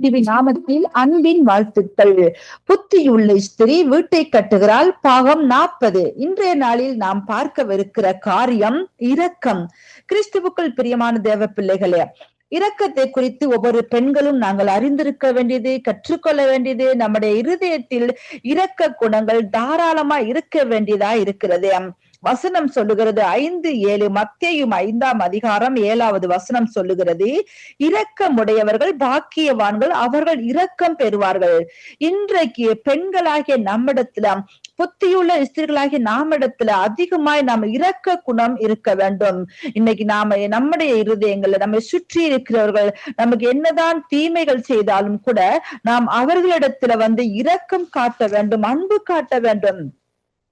TV நாமத்தில் அன்பின் வாழ்த்துக்கள். புத்தியுள்ள ஸ்திரீ வீட்டை கட்டுகிறாள். பாகம் நாற்பது. இன்றைய நாளில் நாம் பார்க்கவிருக்கிற காரியம் இரக்கம். கிறிஸ்துவுக்குள் பிரியமான தேவ பிள்ளைகளே இரக்கத்தை குறித்து ஒவ்வொரு பெண்களும் நாங்கள் அறிந்திருக்க வேண்டியது கற்றுக்கொள்ள வேண்டியது நம்முடைய இருதயத்தில் இரக்க குணங்கள் தாராளமா இருக்க வேண்டியதா இருக்கிறது. வசனம் சொல்லுகிறது. ஐந்து ஏழு மத்தியும் ஐந்தாம் அதிகாரம் ஏழாவது வசனம் சொல்லுகிறது. இரக்கமுடையவர்கள் பாக்கியவான்கள் அவர்கள் இரக்கம் பெறுவார்கள். இன்றைக்கு பெண்களாகிய நம்மிடத்துல புத்தியுள்ள ஸ்திரீகளாகிய நாமிடத்துல அதிகமாய் நாம் இரக்க குணம் இருக்க வேண்டும். இன்னைக்கு நாம நம்முடைய இருதயங்கள்ல நம்மை சுற்றி இருக்கிறவர்கள் நமக்கு என்னதான் தீமைகள் செய்தாலும் கூட நாம் அவர்களிடத்துல வந்து இரக்கம் காட்ட வேண்டும் அன்பு காட்ட வேண்டும்.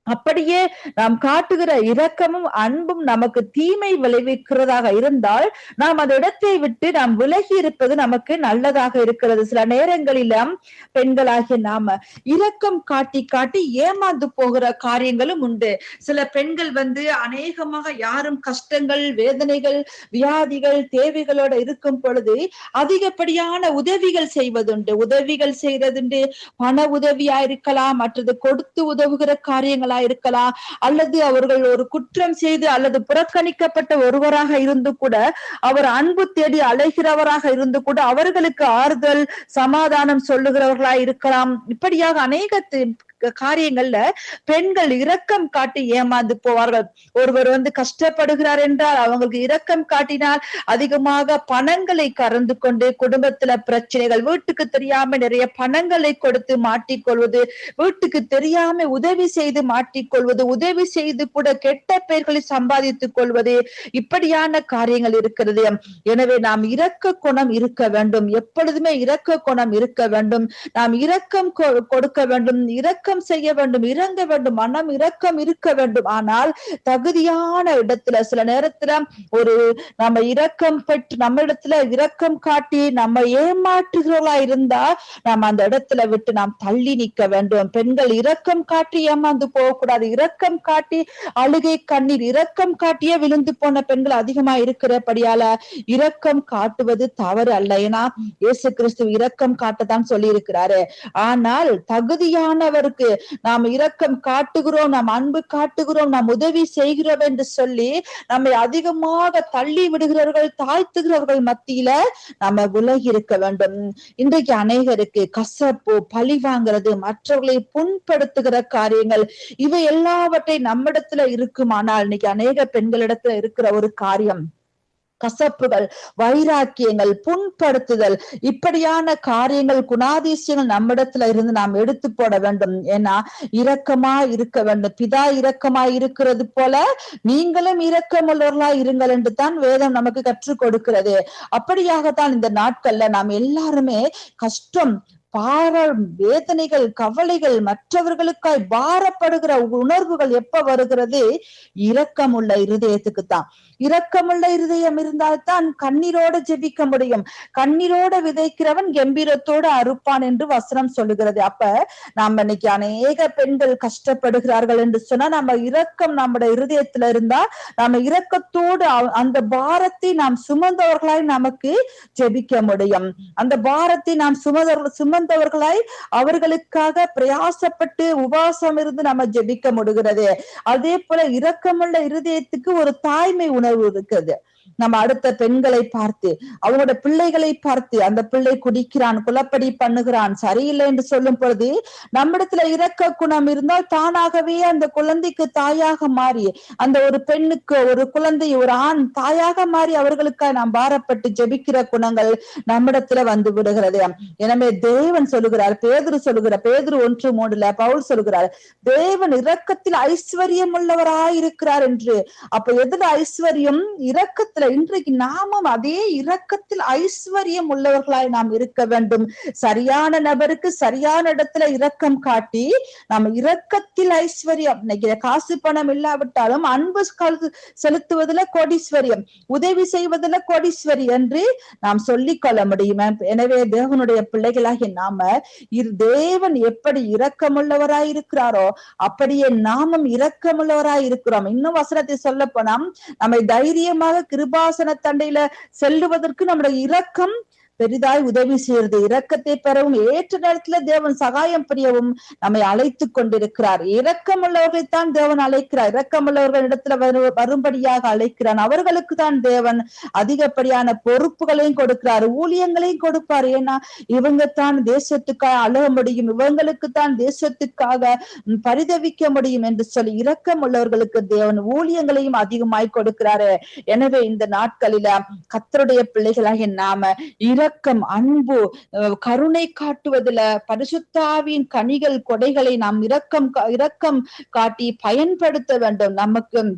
அப்படியே நாம் காட்டுகிற இரக்கமும் அன்பும் நமக்கு தீமை விளைவிக்கிறதாக இருந்தால் நாம் அந்த இடத்தை விட்டு நாம் விலகி இருப்பது நமக்கு நல்லதாக இருக்கிறது. சில நேரங்களிலும் பெண்களாகிய நாம இரக்கம் காட்டி காட்டி ஏமாந்து போகிற காரியங்களும் உண்டு. சில பெண்கள் வந்து அநேகமாக யாரும் கஷ்டங்கள் வேதனைகள் வியாதிகள் தேவைகளோட இருக்கும் பொழுது அதிகப்படியான உதவிகள் செய்வதுண்டு. உதவிகள் செய்யறதுண்டு பண உதவியா இருக்கலாம் மற்றது கொடுத்து உதவுகிற காரியங்களா இருக்கலாம். அல்லது அவர்கள் ஒரு குற்றம் செய்து அல்லது புறக்கணிக்கப்பட்ட ஒருவராக இருந்து கூட அவர் அன்பு தேடி அழைகிறவராக இருந்து கூட அவர்களுக்கு ஆறுதல் சமாதானம் சொல்லுகிறவர்களா இருக்கலாம். இப்படியாக அநேக காரியங்கள்ல பெண்கள் இரக்கம் காட்டி ஏமாந்து போவார்கள். ஒருவர் வந்து கஷ்டப்படுகிறார் என்றால் அவங்களுக்கு இரக்கம் காட்டினால் அதிகமாக பணங்களை கறந்து கொண்டு குடும்பத்துல பிரச்சனைகள் வீட்டுக்கு தெரியாம நிறைய பணங்களை கொடுத்து மாட்டிக்கொள்வது வீட்டுக்கு தெரியாம உதவி செய்து மாட்டிக்கொள்வது உதவி செய்து கூட கெட்ட பெயர்களை சம்பாதித்துக் கொள்வது இப்படியான காரியங்கள் இருக்கிறது. எனவே நாம் இரக்க குணம் இருக்க வேண்டும். எப்பொழுதுமே இரக்க குணம் இருக்க வேண்டும். நாம் இரக்கம் கொடுக்க வேண்டும். இரக்கம் செய்ய வேண்டும் இறங்க வேண்டும் மனம் இரக்கம் இருக்க வேண்டும். ஆனால் தகுதியான இடத்துல சில நேரத்துல ஒரு நம்ம இரக்கம் பெற்று நம்ம இடத்துல இரக்கம் காட்டி நம்ம ஏமாற்றுகிறவர்களா இருந்தா நாம் அந்த இடத்துல விட்டு நாம் தள்ளி நிற்க வேண்டும். பெண்கள் இரக்கம் காட்டி ஏமாந்து போகக்கூடாது. இரக்கம் காட்டி அழுகை கண்ணீர் இரக்கம் காட்டியே விழுந்து போன பெண்கள் அதிகமா இருக்கிறபடியால இரக்கம் காட்டுவது தவறு அல்ல. ஏன்னா இயேசு கிறிஸ்து இரக்கம் காட்டத்தான் சொல்லி இருக்கிறாரு ஆனால் தகுதியானவர் அவர்களுக்கு நாம் இரக்கம் காட்டுகிறோம் நாம் அன்பு காட்டுகிறோம் நாம் உதவி செய்கிறோம் என்று சொல்லி நம்மை அதிகமாக தள்ளி விடுகிறவர்கள் தாழ்த்துகிறவர்கள் மத்தியில நம்ம விலகி இருக்க வேண்டும். இன்றைக்கு அநேகருக்கு கசப்பு பழி வாங்குறது மற்றவர்களை புண்படுத்துகிற காரியங்கள் இவை எல்லாவற்றை நம்மிடத்துல இருக்குமானால் இன்னைக்கு அநேக பெண்களிடத்துல இருக்கிற ஒரு காரியம் கசப்புகள் வைராக்கியங்கள் புண்படுத்துதல் இப்படியான காரியங்கள் குணாதிசயங்கள் நம்மிடத்துல இருந்து நாம் எடுத்து போட வேண்டும். ஏன்னா இரக்கமா இருக்க வேண்டும். பிதா இரக்கமா இருக்கிறது போல நீங்களும் இரக்கமுள்ளவர்களா இருங்கள் என்று தான் வேதம் நமக்கு கற்றுக் கொடுக்கிறது. அப்படியாகத்தான் இந்த நாட்கள்ல நாம் எல்லாருமே கஷ்டம் பார வேதனைகள் கவலைகள் மற்றவர்களுக்காய் பாரப்படுகிற உணர்வுகள் எப்ப வருகிறது? இரக்கமுள்ள இருதயத்துக்கு தான் இரக்கமுள்ள இருதயம் இருந்தால்தான் கண்ணீரோட ஜெபிக்க முடியும். கண்ணீரோட விதைக்கிறவன் கம்பீரத்தோடு அறுப்பான் என்று வசனம் சொல்லுகிறது. அப்ப நாம இன்னைக்கு அநேக பெண்கள் கஷ்டப்படுகிறார்கள் என்று சொன்னா நம்ம இரக்கம் நம்முடைய இருதயத்துல இருந்தா நம்ம இரக்கத்தோடு அந்த பாரத்தை நாம் சுமந்தவர்களாய் நமக்கு ஜெபிக்க முடியும். அந்த பாரத்தை நாம் சுமந்தவர்கள் சுமந்தவர்களாய் அவர்களுக்காக பிரயாசப்பட்டு உபாசம் இருந்து நம்ம ஜெபிக்க முடிகிறது. அதே போல இரக்கமுள்ள இருதயத்துக்கு ஒரு தாய்மை உணர்வு இருக்குது. நம்ம அடுத்த பெண்களை பார்த்து அவங்களோட பிள்ளைகளை பார்த்து அந்த பிள்ளை குடிக்கிறான் குலப்படி பண்ணுகிறான் சரியில்லை என்று சொல்லும் பொழுது நம்மிடத்துல இரக்க குணம் இருந்தால் தானாகவே அந்த குழந்தைக்கு தாயாக மாறி அந்த ஒரு பெண்ணுக்கு ஒரு குழந்தை ஒரு ஆண் தாயாக மாறி அவர்களுக்காக நாம் பாரப்பட்டு ஜெபிக்கிற குணங்கள் நம்மிடத்துல வந்து விடுகிறது. எனவே தேவன் சொல்லுகிறார் பேதுரு சொல்லுகிறார் பேதுரு ஒன்று மூணுல பவுல் சொல்லுகிறார் தேவன் இரக்கத்தில் ஐஸ்வர்யம் உள்ளவராயிருக்கிறார் என்று. அப்ப எதுல ஐஸ்வர்யம்? இரக்கத்துல இன்றைக்கு நாமும் அதே இரக்கத்தில் ஐஸ்வர்யம் உள்ளவர்களாய் நாம் இருக்க வேண்டும். சரியான நபருக்கு சரியான இடத்துல இரக்கம் காட்டி நம்ம இரக்கத்தில் ஐஸ்வர்யம். இன்னைக்கு காசு பணம் இல்லாவிட்டாலும் அன்பு செலுத்துவதில் கோடீஸ்வரியம் உதவி செய்வதில் கோடீஸ்வரி என்று நாம் சொல்லிக் கொள்ள முடியும்? எனவே தேவனுடைய பிள்ளைகளாகிய நாம தேவன் எப்படி இரக்கமுள்ளவராய் இருக்கிறாரோ அப்படியே நாமும் இரக்கமுள்ளவராய் இருக்கிறோம். இன்னும் வசனத்தை சொல்ல போனா நம்மை தைரியமாக கிருப கிருபாசன தண்டையில செல்லுவதற்கு நம்முடைய இரக்கம் பெரிதாய் உதவி செய்யறது இரக்கத்தை பெறவும் ஏற்ற நேரத்துல தேவன் சகாயம் புரியவும் நம்மை அழைத்து கொண்டிருக்கிறார். இரக்கம் உள்ளவர்களைத்தான் தேவன் அழைக்கிறார். இரக்கம் உள்ளவர்கள் இடத்துல வரு- வரும்படியாக அழைக்கிறான். அவர்களுக்கு தான் தேவன் அதிகப்படியான பொறுப்புகளையும் கொடுக்கிறார். ஊழியங்களையும் கொடுப்பார். ஏன்னா இவங்க தான் தேசத்துக்காக அழுக முடியும். இவங்களுக்கு தான் தேசத்துக்காக பரிதவிக்க முடியும் என்று சொல்லி இரக்கம் உள்ளவர்களுக்கு தேவன் ஊழியங்களையும் அதிகமாய் கொடுக்கிறாரு. எனவே இந்த நாட்களில கத்தருடைய பிள்ளைகளாகிய நாம இரக்கம் அன்பு கருணை காட்டுவதுல பரிசுத்தாவின் கனிகள் கொடைகளை நாம் இரக்கம் கா- இரக்கம் காட்டி பயன்படுத்த வேண்டும். நமக்கு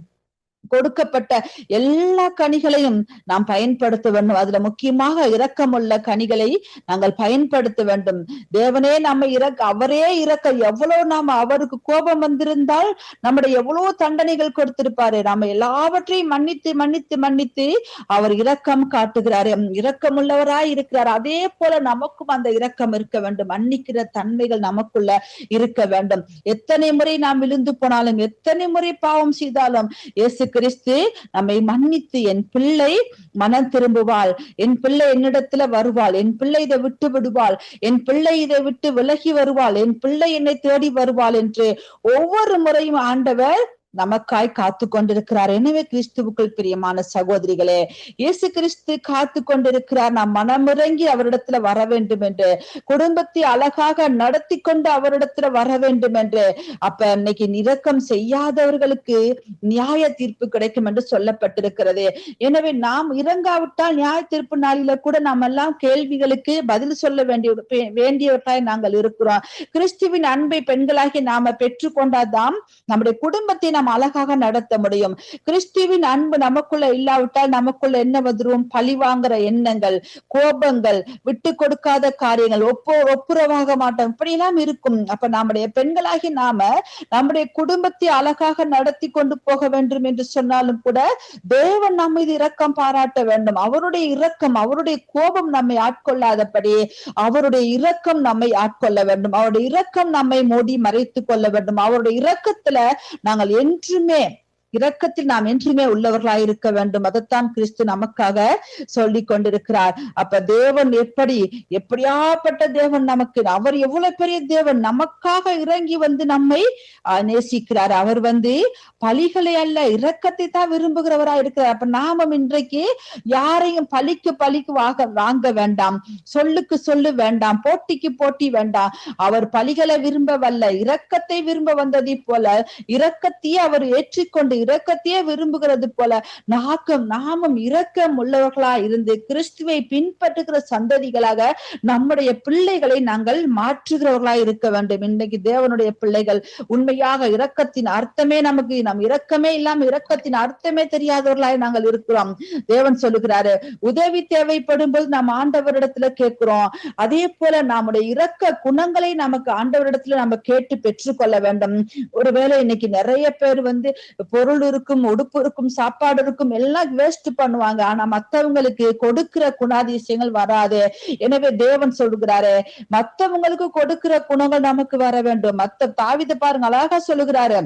கொடுக்கப்பட்ட எல்லா கனிகளையும் நாம் பயன்படுத்த வேண்டும் அதுல முக்கியமாக இரக்கமுள்ள கனிகளை நாங்கள் பயன்படுத்த வேண்டும். தேவனே நம்ம இறக்க அவரே இறக்க எவ்வளவு நாம அவருக்கு கோபம் வந்திருந்தால் நம்முடைய எவ்வளவு தண்டனைகள் கொடுத்திருப்பாரு. நாம எல்லாவற்றையும் மன்னித்து மன்னித்து மன்னித்து அவர் இரக்கம் காட்டுகிறாரு. இரக்கமுள்ளவராய் இருக்கிறார். அதே போல நமக்கும் அந்த இரக்கம் இருக்க வேண்டும். மன்னிக்கிற தன்மைகள் நமக்குள்ள இருக்க வேண்டும். எத்தனை முறை நாம் விழுந்து போனாலும் எத்தனை முறை பாவம் செய்தாலும் இயேசு கிறிஸ்து நம்மை மன்னித்து என் பிள்ளை மனம் திரும்புவாள். என் பிள்ளை என்னிடத்துல வருவாள். என் பிள்ளை இதை விட்டு விடுவாள். என் பிள்ளை இதை விட்டு விலகி வருவாள். என் பிள்ளை என்னை தேடி வருவாள் என்று ஒவ்வொரு முறையும் ஆண்டவர் நமக்காய் காத்து கொண்டிருக்கிறார் எனவே கிறிஸ்துவுக்குள் பிரியமான சகோதரிகளே இயேசு கிறிஸ்து காத்து கொண்டிருக்கிறார் நாம் மனமிறங்கி அவரிடத்துல வர வேண்டும் என்று குடும்பத்தை அழகாக நடத்தி கொண்டு அவரிடத்துல வர வேண்டும் என்று அப்ப இன்னைக்கு நிரக்கம் செய்யாதவர்களுக்கு நியாய தீர்ப்பு கிடைக்கும் என்று சொல்லப்பட்டிருக்கிறது. எனவே நாம் இறங்காவிட்டால் நியாய தீர்ப்பு நாளில கூட நாம் எல்லாம் கேள்விகளுக்கு பதில் சொல்ல வேண்டிய வேண்டியவர்களாய் நாங்கள் இருக்கிறோம். கிறிஸ்துவின் அன்பை பெண்களாகி நாம பெற்றுக்கொண்டாதான் நம்முடைய குடும்பத்தை நாம் அழகாக நடத்த முடியும். கிறிஸ்துவின் அன்பு நமக்குள்ள இல்லாவிட்டால் நமக்குள்ள என்ன வந்துடும் பழி வாங்குற எண்ணங்கள் கோபங்கள் விட்டு கொடுக்காத காரியங்கள் ஒப்போ ஒப்புரவாக மாட்டோம். இப்படியெல்லாம் இருக்கும். அப்ப நம்முடைய பெண்களாகி நாம நம்முடைய குடும்பத்தை அழகாக நடத்தி கொண்டு போக வேண்டும் என்று சொன்னாலும் கூட தேவன் நம்ம இது இரக்கம் பாராட்ட வேண்டும். அவருடைய இரக்கம் அவருடைய கோபம் நம்மை ஆட்கொள்ளாதபடி அவருடைய இரக்கம் நம்மை ஆட்கொள்ள வேண்டும். அவருடைய இரக்கம் நம்மை மூடி மறைத்து கொள்ள வேண்டும். அவருடைய இரக்கத்துல நாங்கள் என்றுமே இரக்கத்தில் நாம் என்றுமே உள்ளவர்களாய் இருக்க வேண்டும். அதைத்தான் கிறிஸ்து நமக்காக சொல்லி கொண்டிருக்கிறார் அப்ப தேவன் எப்படி எப்படியாப்பட்ட தேவன் நமக்கு அவர் எவ்வளவு பெரிய தேவன் நமக்காக இறங்கி வந்து நம்மை நேசிக்கிறார். அவர் வந்து பலிகளை அல்ல இரக்கத்தை தான் விரும்புகிறவரா இருக்கிறார். அப்ப நாமும் இன்றைக்கு யாரையும் பலிக்கு பலிக்கு வாங்க வாங்க வேண்டாம். சொல்லுக்கு சொல்லு வேண்டாம். போட்டிக்கு போட்டி வேண்டாம். அவர் பலிகளை விரும்பவல்ல இரக்கத்தை விரும்ப வந்ததை போல இரக்கத்தையே அவர் ஏற்றிக்கொண்டு இரக்கத்தையே விரும்புகிறது போல நாக்கம் நாமும் இரக்கம் உள்ளவர்களா இருந்து கிறிஸ்துவை பின்பற்றுகிற சந்ததிகளாக நம்முடைய பிள்ளைகளை நாங்கள் மாற்றுகிறவர்களா இருக்க வேண்டும். இன்றைக்கு தேவனுடைய பிள்ளைகள் உண்மையாக இரக்கத்தின் அர்த்தமே நமக்கு நம் இரக்கமே இல்லாம இரக்கத்தின் அர்த்தமே தெரியாதவர்களாய் நாங்கள் இருக்கிறோம். தேவன் சொல்லுகிறாரு உதவி தேவைப்படும் போது நாம் ஆண்டவரிடத்துல கேட்கிறோம். அதே போல நம்முடைய இரக்க குணங்களை நமக்கு ஆண்டவரிடத்துல நம்ம கேட்டு பெற்றுக்கொள்ள வேண்டும். ஒருவேளை இன்னைக்கு நிறைய பேர் வந்து பொருள் இருக்கும் உடுப்பு இருக்கும் சாப்பாடு இருக்கும் எல்லாம் வேஸ்ட் பண்ணுவாங்க. ஆனா மத்தவங்களுக்கு கொடுக்கிற குணாதிசயங்கள் வராது. எனவே தேவன் சொல்லுகிறாரு மத்தவங்களுக்கு கொடுக்கிற குணங்கள் நமக்கு வர வேண்டும். மத்த தாவித பாருங்க அழகா சொல்லுகிறாரு.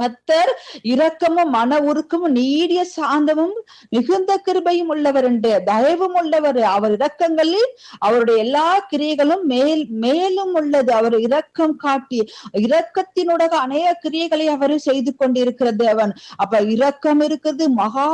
கத்தர் இரக்கமும் மன உருக்கமும் நீடிய சாந்தமும் மிகுந்த கிருபையும் உள்ளவர் என்று தயவும் உள்ளவர். அவர் இரக்கங்களில் அவருடைய எல்லா கிரியைகளும் மேல் மேலும் உள்ளது. அவர் இரக்கம் காட்டி இரக்கத்தினுடைய அநேக கிரியைகளை அவர் செய்து கொண்டிருக்கிறது அவன் அப்ப இரக்கம் இருக்குது. மகா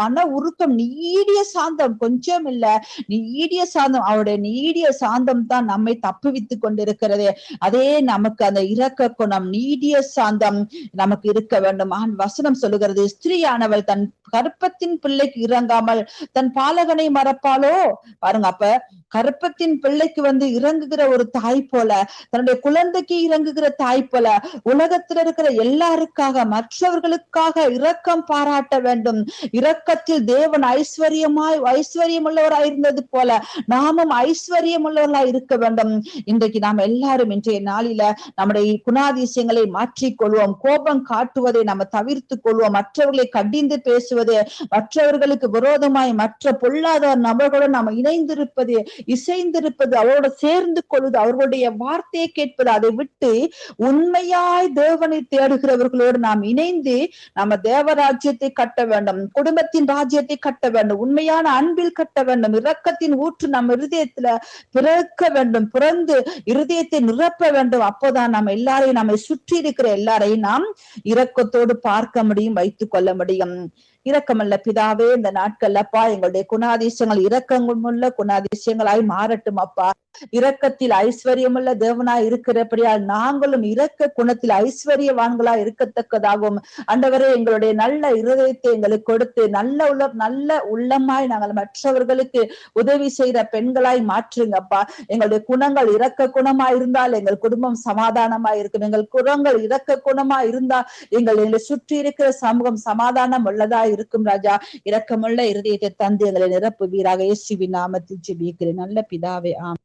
மன உருக்கம் நீடிய சாந்தம். கொஞ்சம் இல்ல நீடிய சாந்தம். அவருடைய நீடிய சாந்தம் தான் நம்மை தப்புவித்துக் கொண்டிருக்கிறது. அதே நமக்கு அந்த இரக்க குணம் நீடிய சாந்தம். நமக்கு இருக்க வேண்டும். மகன் வசனம் சொல்லுகிறது ஸ்திரீயானவள் தன் கற்பத்தின் பிள்ளைக்கு இறங்காமல் தன் பாலகனை மறப்பாளோ? பாருங்க அப்ப கற்பத்தின் பிள்ளைக்கு வந்து இறங்குகிற ஒரு தாய் போல தன்னுடைய குழந்தைக்கு இறங்குகிற தாய் போல உலகத்துல இருக்கிற எல்லாருக்காக மற்றவர்களுக்காக இரக்கம் பாராட்ட வேண்டும். இரக்கத்தில் தேவன் ஐஸ்வர்யமாய் ஐஸ்வர்யம் உள்ளவராய் இருந்தது போல நாமும் ஐஸ்வர்யம் உள்ளவர்களாய் இருக்க வேண்டும். இன்றைக்கு நாம் எல்லாரும் இன்றைய நாளில நம்முடைய குணாதிசயங்களை மாற்றிக்கொள்வோம். கோபம் இரக்கம் காட்டுவதை நம்ம தவிர்த்து கொள்வோம். மற்றவர்களை கடிந்து பேசுவது மற்றவர்களுக்கு விரோதமாய் மற்ற பொல்லாத நபர்களுடன் நாம் இணைந்திருப்பது இசைந்திருப்பது அவரோட சேர்ந்து கொள்வது அவர்களுடைய வார்த்தையை கேட்பது அதை விட்டு உண்மையாய் தேவனை தேடுகிறவர்களோடு நாம் இணைந்து நம்ம தேவராஜ்யத்தை கட்ட வேண்டும் குடும்பத்தின் ராஜ்யத்தை கட்ட வேண்டும் உண்மையான அன்பில் கட்ட வேண்டும் இரக்கத்தின் ஊற்று நம்ம இருதயத்துல பிறக்க வேண்டும் பிறந்து இருதயத்தை நிரப்ப வேண்டும். அப்போதான் நம்ம எல்லாரையும் நம்மை சுற்றி இருக்கிற எல்லாரையும் நாம் இரக்கத்தோடு பார்க்க முடியும் வைத்துக் கொள்ள முடியும். இரக்கமல்ல பிதாவே இந்த நாட்கள் அப்பா எங்களுடைய குணாதிசயங்கள் இரக்கமுள்ள குணாதிசயங்களாய் மாறட்டும் அப்பா. இரக்கத்தில் ஐஸ்வர்யமுள்ள தேவனாய் இருக்கிறபடியால் நாங்களும் இரக்க குணத்தில் ஐஸ்வர்யவான்களாய் இருக்கத்தக்கதாகவும் அண்டவரே எங்களுடைய நல்ல இருதயத்தை எங்களுக்கு கொடுத்து நல்ல உள்ள நல்ல உள்ளமாய் நாங்கள் மற்றவர்களுக்கு உதவி செய்த பெண்களாய் மாற்றுங்கப்பா எங்களுடைய குணங்கள் இரக்க குணமா இருந்தால் எங்கள் குடும்பம் சமாதானமா இருக்கும். எங்கள் குணங்கள் இரக்க குணமா இருந்தால் எங்கள் எங்களை சுற்றி இருக்கிற சமூகம் சமாதானம் உள்ளதா இருக்கும் ராஜா. இரக்கமுள்ள இருதயத்தை தந்து எங்களை நிரப்புவீராக. இயேசுவின் நாமத்தில் ஜெபிக்கிறேன். நல்ல பிதாவே ஆம்